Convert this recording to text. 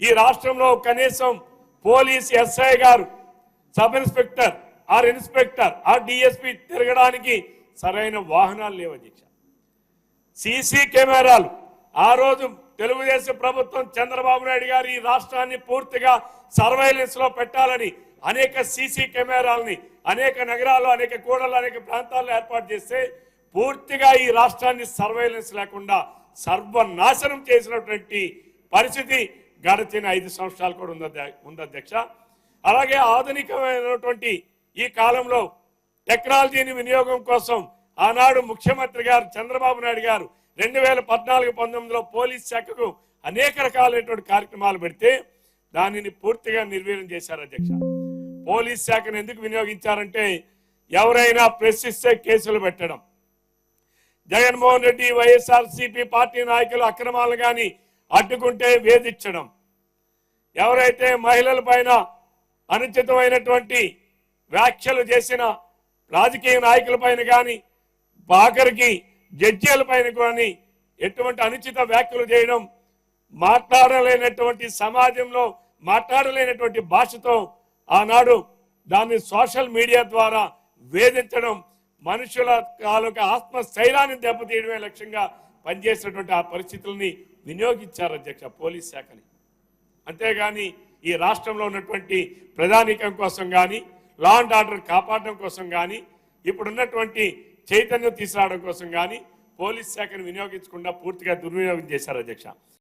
ఈ రాష్ట్రంలో కనీసం పోలీస్ ఎస్ఐ గారు sub inspector or inspector or DSP తిరగడానికి సరైన వాహనాలు లేవు అధ్యక్ష. సీసీ కెమెరాలు. ఆ రోజు తెలుగుదేశం ప్రభుత్వం చంద్రబాబు నాయుడు గారు ఈ రాష్ట్రాన్ని పూర్తిగా సర్వైలెన్స్లో పెట్టాలని అనేక సీసీ కెమెరాలని అనేక నగరాలు అనేక కూడలు అనేక ప్రాంతాల్లో ఏర్పాటు చేస్తే పూర్తిగా ఈ రాష్ట్రాన్ని సర్వైలెన్స్ లేకుండా సర్వనాశనం చేసినటువంటి పరిస్థితి గడిచిన ఐదు సంవత్సరాలు కూడా ఉంది ఉంది అధ్యక్ష అలాగే ఆధునికమైనటువంటి ఈ కాలంలో టెక్నాలజీని వినియోగం కోసం ఆనాడు ముఖ్యమంత్రి గారు చంద్రబాబు నాయుడు గారు రెండు వేల పద్నాలుగు పంతొమ్మిదిలో పోలీస్ శాఖకు అనేక రకాలైనటువంటి కార్యక్రమాలు పెడితే దానిని పూర్తిగా నిర్వీర్యం చేశారు అధ్యక్ష. పోలీస్ శాఖను ఎందుకు వినియోగించారంటే ఎవరైనా ప్రశ్నిస్తే కేసులు పెట్టడం. Jaganmohan Reddy YSR CP party నాయకులు అక్రమాలు కానీ అడ్డుకుంటే వేధించడం. ఎవరైతే మహిళల పైన అనుచితమైనటువంటి వ్యాఖ్యలు చేసిన రాజకీయ నాయకుల పైన కానీ ఆఖరికి జడ్జీల పైన కానీ ఎటువంటి అనుచిత వ్యాఖ్యలు చేయడం మాట్లాడలేనటువంటి సమాజంలో మాట్లాడలేనటువంటి భాషతో ఆనాడు దాన్ని సోషల్ మీడియా ద్వారా వేధించడం మనుషుల తాలూకా ఆత్మస్థైర్యాన్ని దెబ్బతీయడమే లక్ష్యంగా పనిచేసినటువంటి ఆ పరిస్థితుల్ని వినియోగించారు అధ్యక్ష పోలీస్ శాఖని. అంతేగాని ఈ రాష్ట్రంలో ఉన్నటువంటి ప్రధానికం కోసం కానీ లా అండ్ ఆర్డర్ కాపాడడం కోసం కానీ ఇప్పుడున్నటువంటి చైతన్యం తీసుకురావడం కోసం కానీ పోలీస్ శాఖను వినియోగించకుండా పూర్తిగా దుర్వినియోగం చేశారు అధ్యక్ష.